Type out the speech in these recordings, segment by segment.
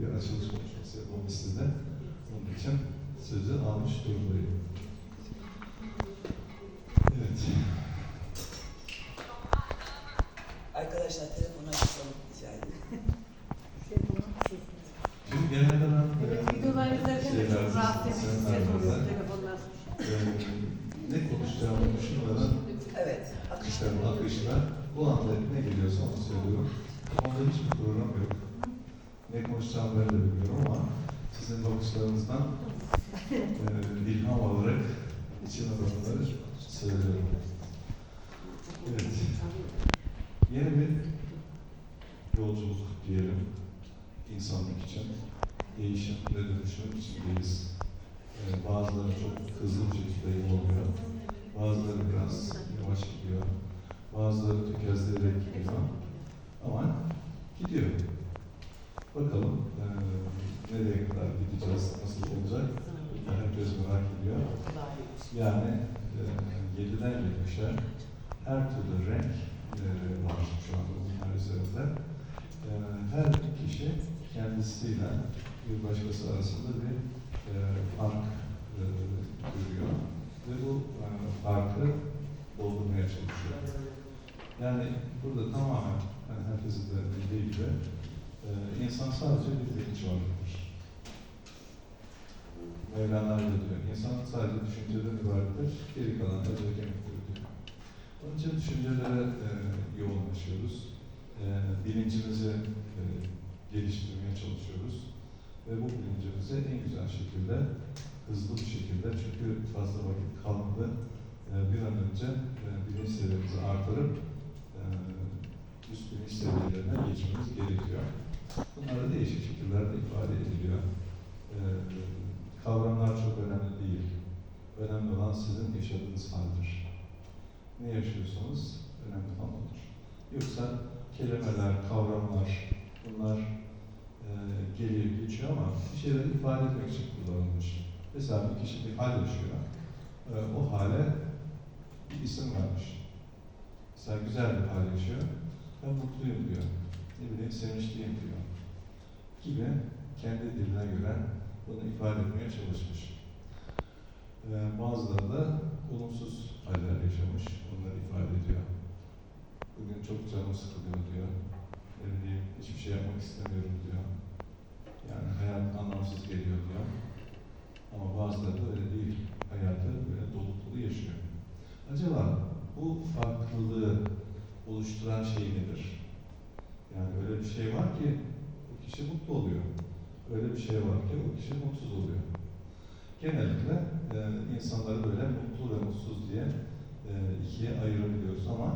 bir açılış konuşması yapalım sizde. Onun için sözü almış durumdayım. Evet. Arkadaşlar Ne konuşacağımı ben de bilmiyorum ama sizin bakışlarınızdan e, ilham alarak içime olanları söylüyorum. Evet. Yeni bir yolculuk diyelim insanlık için. Değişim ve dönüşüm içindeyiz. Ee, bazıları çok hızlı bir şekilde oluyor. Bazıları biraz yavaş gidiyor. Bazıları tökezleyerek gidiyor. Ama gidiyor. Bakalım eee, nereye kadar gideceğiz, nasıl olacak? Herkes merak ediyor. Yani eee 7'den 70'e her türlü renk eee, var şu anda bunlar üzerinde. Eee, her kişi kendisiyle bir başkası arasında bir eee, fark eee, görüyor ve bu eee, farkı doldurmaya çalışıyor. Yani burada tamamen yani herkesin de bildiği gibi eee, insan sadece bir bilinç varlıktır. Mevlana öyle diyor. İnsan sadece düşünceden ibarettir, geri kalan da kemiktir. Onun için düşüncelere e, yoğunlaşıyoruz. E, bilincimizi e, geliştirmeye çalışıyoruz. Ve bu bilincimizi en güzel şekilde, hızlı bir şekilde, çünkü fazla vakit kalmadı, e, bir an önce e, bilinç seviyemizi artırıp e, üst bilinç seviyelerine geçmemiz gerekiyor. Bunlar da değişik şekillerde ifade ediliyor. E, kavramlar çok önemli değil. Önemli olan sizin yaşadığınız haldir. Ne yaşıyorsanız önemli olan odur. Yoksa kelimeler, kavramlar bunlar e, geliyor geçiyor ama bir şeyleri ifade etmek için kullanılmış. Mesela bir kişi bir hal yaşıyor. E, o hale bir isim vermiş. Mesela güzel bir hal yaşıyor. Ben mutluyum diyor. Ne bileyim sevinçliyim diyor. Gibi kendi diline göre bunu ifade etmeye çalışmış. Ee, bazıları da olumsuz haller yaşamış, onları ifade ediyor. Bugün çok canım sıkılıyor diyor. Ne hiçbir şey yapmak istemiyorum diyor. Yani hayat anlamsız geliyor diyor. Ama bazıları da öyle değil. Hayatı böyle dolu dolu yaşıyor. Acaba bu farklılığı oluşturan şey nedir? Yani öyle bir şey var ki o kişi mutlu oluyor. Öyle bir şey var ki o kişi mutsuz oluyor. Genellikle e, insanları böyle mutlu ve mutsuz diye e, ikiye ayırabiliyoruz ama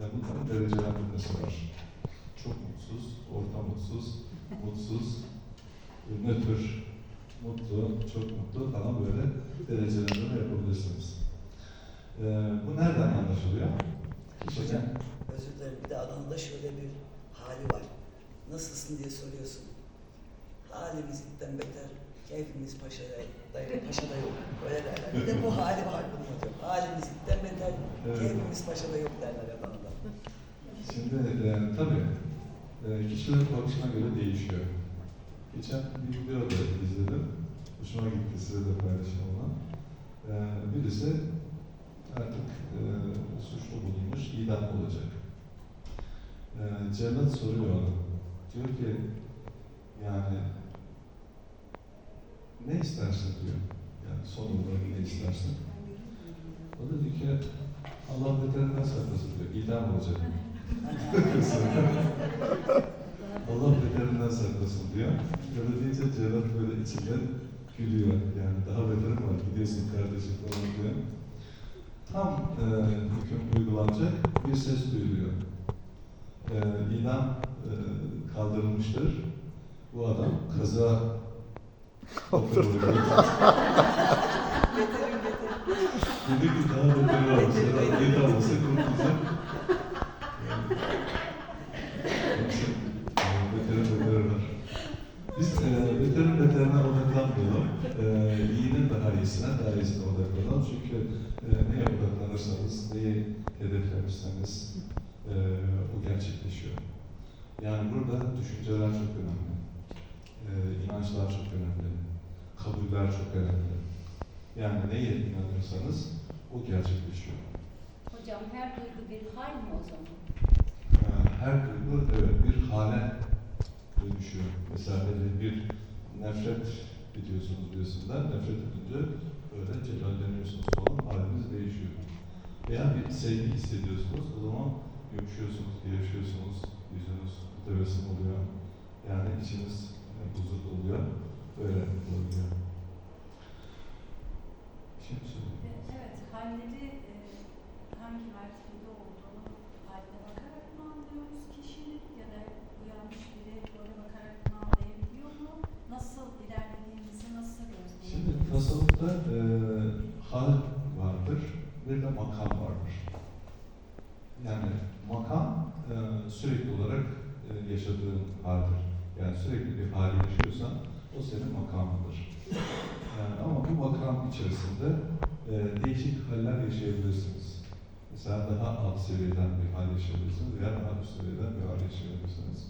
e, bunların derecelendirmesi var. Çok mutsuz, orta mutsuz, mutsuz, nötr, mutlu, çok mutlu falan böyle derecelendirme yapabilirsiniz. E, bu nereden anlaşılıyor? Hocam, özür dilerim. Bir de adamda şöyle bir hali var. Nasılsın diye soruyorsun. Halimiz itten beter. Keyfimiz paşada, dayı, paşada yok. Öyle derler. Bir de bu hali var bunun hocam. Halimiz beter. Evet. Keyfimiz paşada yok derler adamda. Şimdi e, tabii e, kişilerin bakışına göre değişiyor. Geçen bir video da izledim. Hoşuma gitti size de paylaşayım ona. E, birisi artık e, suçlu bulunmuş, idam olacak. E, Cellat soruyor ona. Diyor ki yani ne istersin diyor. Yani son olarak ne istersin? O da diyor ki Allah beterinden saklasın diyor. İdam olacak. Allah beterinden saklasın diyor. Böyle deyince Celal böyle içinden gülüyor. Yani daha beterim var gidiyorsun kardeşim falan diyor. Tam e, hüküm uygulanacak bir ses duyuluyor. E, idam e, kaldırılmıştır. Bu adam kaza oturur. Dedi ki daha beteri var. Mesela idam olsa kurtulacak. Beterin beteri var. Biz e, beterin beterine odaklanmayalım. E, iyinin daha iyisine, daha iyisine odaklanalım. Çünkü e, neye odaklanırsanız, neyi hedeflemişseniz e, o gerçekleşiyor. Yani burada düşünceler çok önemli. İnançlar çok önemli. Kabuller çok önemli. Yani neye inanıyorsanız o gerçekleşiyor. Hocam her duygu bir hal mi o zaman? Ee, Her duygu evet, bir hale dönüşüyor. Mesela bir nefret ediyorsunuz birisinden, nefret edince böyle celalleniyorsunuz falan, haliniz değişiyor. Veya bir sevgi hissediyorsunuz, o zaman yumuşuyorsunuz, gevşiyorsunuz, yüzünüz tebessüm oluyor. Yani içiniz huzurlu oluyor, böyle oluyor. Şimdi söyleyeyim. Evet, halleri e, hangi mertebede olduğunu haline bakarak mı anlıyoruz kişinin ya da uyanmış biri ona bakarak mı anlayabiliyor mu? Nasıl ilerlediğimizi nasıl Şimdi gözlemliyoruz? tasavvufta e, hal vardır, bir de makam vardır. Yani makam e, sürekli olarak e, yaşadığın haldir. Yani sürekli bir hali yaşıyorsan o senin makamındır. Yani ama bu makam içerisinde e, değişik haller yaşayabilirsiniz. Mesela daha alt seviyeden bir hal yaşayabilirsiniz veya daha üst seviyeden bir hal yaşayabilirsiniz.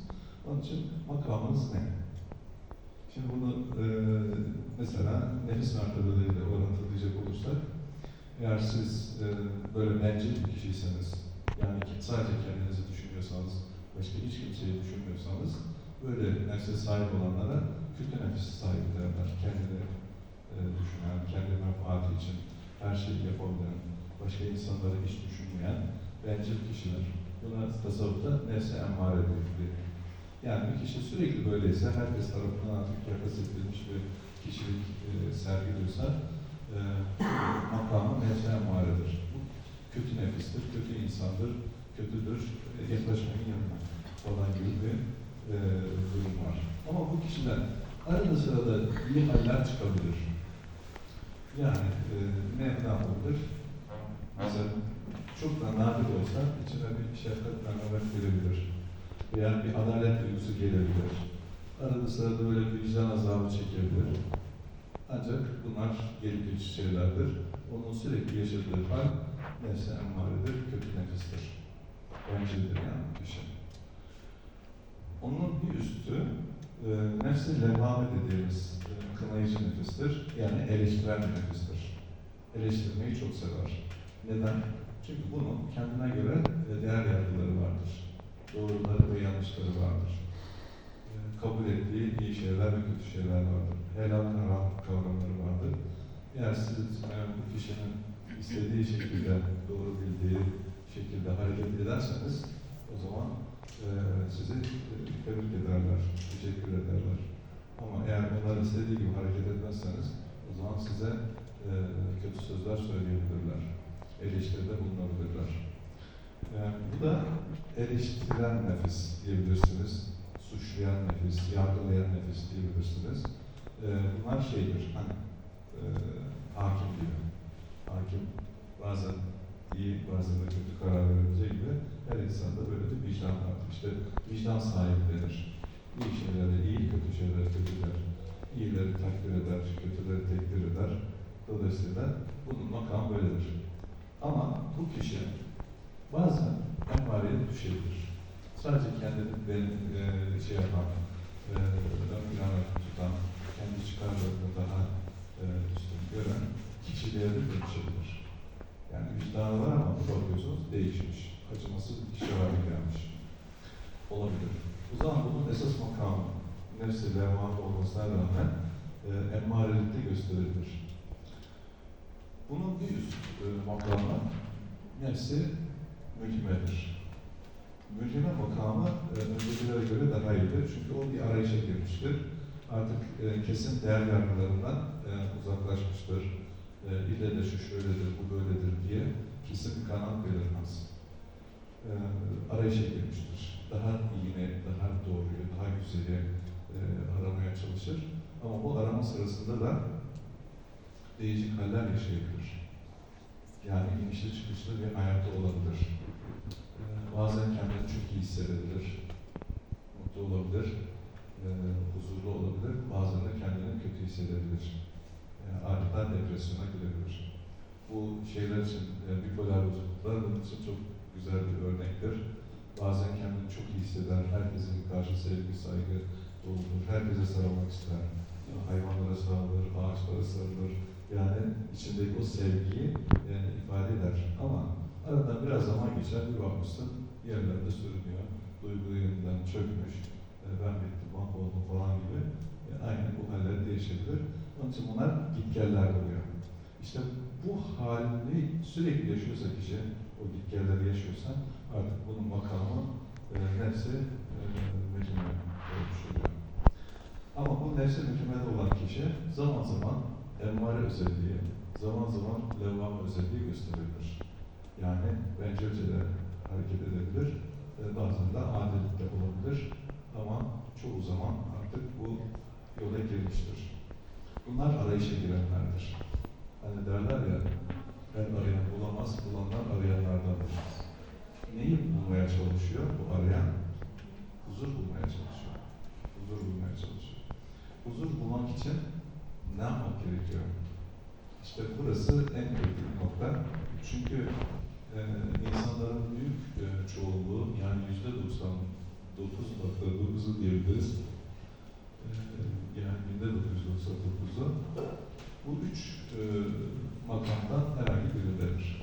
Onun için makamınız ne? Şimdi bunu e, mesela nefis mertebeleriyle orantılayacak olursak, eğer siz e, böyle bencil bir kişiyseniz, yani sadece kendinizi düşünüyorsanız, başka hiç kimseyi düşünmüyorsanız, böyle nefse sahip olanlara kötü nefis sahibi derler. Kendini e, düşünen, kendi menfaati için her şeyi yapabilen, başka insanları hiç düşünmeyen bencil kişiler. Buna tasavvufta nefse emmare diyor. Yani bir kişi sürekli böyleyse, herkes tarafından artık yakas edilmiş bir kişilik e, sergiliyorsa, e, makamı nefse emmaredir. Bu kötü nefistir, kötü insandır, kötüdür, e, yaklaşmayın yanına falan gibi bir e, durum var. Ama bu kişiden arada sırada iyi haller çıkabilir. Yani e, ne, yapabilir? Mesela çok da nadir olsa içine bir şefkat merhamet girebilir veya bir adalet duygusu gelebilir. Arada sırada böyle bir vicdan azabı çekebilir. Ancak bunlar gelip geçici şeylerdir. Onun sürekli yaşadığı hal nefse emmaredir, kötü nefistir. Bencildir yani kişi. Onun bir üstü e, nefsi levhame dediğimiz e, kınayıcı nefistir. Yani eleştiren nefistir. Eleştirmeyi çok sever. Neden? Çünkü bunun kendine göre e, değer yargıları vardır doğruları ve yanlışları vardır. E, kabul ettiği iyi şeyler ve kötü şeyler vardır. Helal haram kavramları vardır. Eğer siz e, bu kişinin istediği şekilde, doğru bildiği şekilde hareket ederseniz o zaman e, sizi e, tebrik ederler, teşekkür ederler. Ama eğer onlar istediği gibi hareket etmezseniz o zaman size e, kötü sözler söyleyebilirler. Eleştiride bulunabilirler. E, bu da eleştiren nefis diyebilirsiniz. Suçlayan nefis, yargılayan nefis diyebilirsiniz. Ee, bunlar şeydir, hani e, hakim gibi. Hakim bazen iyi, de kötü karar verebileceği gibi her insanda böyle bir vicdan vardır. İşte vicdan sahibi denir. İyi şeyleri iyi, kötü şeyleri kötü der. İyileri takdir eder, kötüleri tekdir eder. Dolayısıyla bunun makamı böyledir. Ama bu kişi bazen emmareye düşebilir. Sadece kendini ben, e, şey yapan, e, ön plana tutan, kendi çıkarlarını daha e, üstün gören kişiliğe de dönüşebilir. Yani vicdanı var ama bu bakıyorsunuz değişmiş, acımasız bir kişi haline gelmiş. Olabilir. O zaman bunun esas makamı, nefsi levhat olmasına rağmen e, emmarelikte gösterilir. Bunun bir üst e, makamı nefsi mülhimedir. Mülhime makamı e, öncekilere göre daha iyidir. Çünkü o bir arayışa girmiştir. Artık e, kesin değer yargılarından e, uzaklaşmıştır. E, de şu şöyledir, bu böyledir diye kesin bir kanat belirmez. E, arayışa girmiştir. Daha iyini, daha doğruyu, daha güzeli e, aramaya çalışır. Ama bu arama sırasında da değişik haller yaşayabilir. Yani inişli çıkışlı bir hayatta olabilir. Ee, bazen kendini çok iyi hissedebilir, mutlu olabilir, e, huzurlu olabilir. Bazen de kendini kötü hissedebilir. Yani adeta depresyona girebilir. Bu şeyler için, e, bipolar bozukluklar bunun için çok güzel bir örnektir. Bazen kendini çok iyi hisseder, herkesin karşı sevgi, saygı doludur, herkese sarılmak ister. hayvanlara sarılır, ağaçlara sarılır. Yani içindeki o sevgiyi e, ifade eder. Ama aradan biraz zaman geçer, bir bakmışsın yerlerde sürünüyor, duygu çökmüş, e, ben bittim, mahvoldum falan gibi. E, aynen bu haller değişebilir. Onun için bunlar gitgeller oluyor. İşte bu hali sürekli yaşıyorsa kişi, o gitgelleri yaşıyorsa artık bunun makamı e, nefsi e, mecmume olmuş. Ama bu nefsi mükemmel olan kişi zaman zaman emmare özelliği, zaman zaman levvame özelliği gösterebilir. Yani bencilce de hareket edebilir, e, bazen de adilik de olabilir. Ama çoğu zaman artık bu yola girmiştir. Bunlar arayışa girenlerdir. Hani derler ya, her arayan bulamaz, bulanlar arayanlardandır. Neyi bulmaya çalışıyor bu arayan? Huzur bulmaya çalışıyor. Huzur bulmaya çalışıyor. Huzur bulmak için ne yapmak gerekiyor? İşte burası en kritik nokta. Çünkü e, insanların büyük e, çoğunluğu yani yüzde 99.9'u diyebiliriz. E, yani binde 999'u bu üç e, makamdan herhangi birindedir.